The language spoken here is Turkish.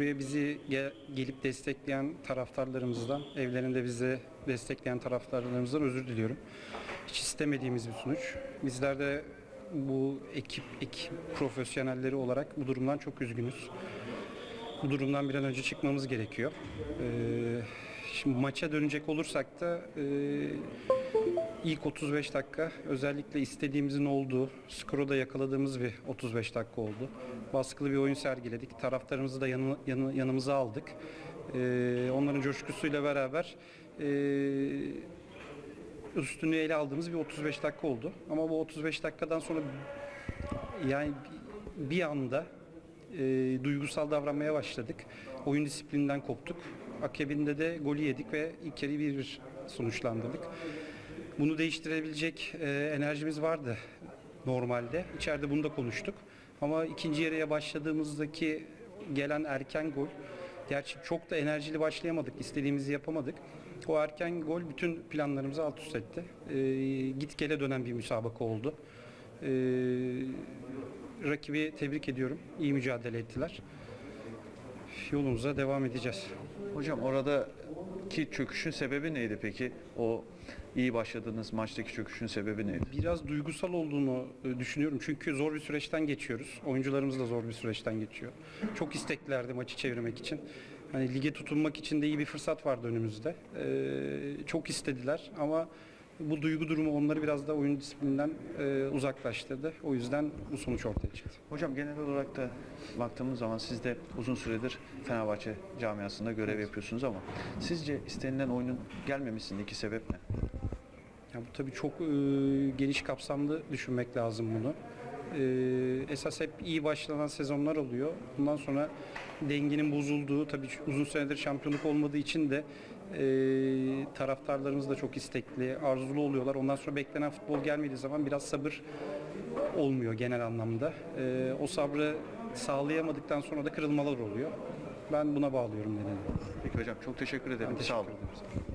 buraya bizi ge- gelip destekleyen taraftarlarımızdan, evlerinde bizi destekleyen taraftarlarımızdan özür diliyorum. Hiç istemediğimiz bir sonuç. Bizler de bu ekip, ekip profesyonelleri olarak bu durumdan çok üzgünüz. Bu durumdan bir an önce çıkmamız gerekiyor. Ee, şimdi maça dönecek olursak da e, ilk 35 dakika özellikle istediğimizin olduğu, skoru da yakaladığımız bir 35 dakika oldu. Baskılı bir oyun sergiledik. Taraftarımızı da yanı, yanı- yanımıza aldık. Ee, onların coşkusuyla beraber e, üstünlüğü ele aldığımız bir 35 dakika oldu. Ama bu 35 dakikadan sonra yani bir anda e, duygusal davranmaya başladık. Oyun disiplininden koptuk. Akabinde de golü yedik ve ilk yarıyı 1-1 sonuçlandırdık. Bunu değiştirebilecek e, enerjimiz vardı normalde. İçeride bunu da konuştuk. Ama ikinci yarıya başladığımızdaki gelen erken gol Gerçi çok da enerjili başlayamadık, istediğimizi yapamadık. O erken gol bütün planlarımızı alt üst etti. E, git gele dönen bir müsabaka oldu. E, rakibi tebrik ediyorum. İyi mücadele ettiler. Yolumuza devam edeceğiz. Hocam oradaki çöküşün sebebi neydi peki? O iyi başladığınız maçtaki çöküşün sebebi neydi? Biraz duygusal olduğunu e, düşünüyorum. Çünkü zor bir süreçten geçiyoruz. Oyuncularımız da zor bir süreçten geçiyor. Çok isteklilerdi maçı çevirmek için. Hani lige tutunmak için de iyi bir fırsat vardı önümüzde. Ee, çok istediler ama bu duygu durumu onları biraz da oyun disiplininden e, uzaklaştırdı. O yüzden bu sonuç ortaya çıktı. Hocam genel olarak da baktığımız zaman siz de uzun süredir Fenerbahçe camiasında görev yapıyorsunuz ama sizce istenilen oyunun gelmemesindeki sebep ne? Ya bu tabii çok e, geniş kapsamlı düşünmek lazım bunu. E, esas hep iyi başlanan sezonlar oluyor. Bundan sonra dengenin bozulduğu, tabii uzun süredir şampiyonluk olmadığı için de e, taraftarlarımız da çok istekli, arzulu oluyorlar. Ondan sonra beklenen futbol gelmediği zaman biraz sabır olmuyor genel anlamda. E, o sabrı sağlayamadıktan sonra da kırılmalar oluyor. Ben buna bağlıyorum nedeni. Peki hocam çok teşekkür ederim. Ben Sağ olun. teşekkür ederim.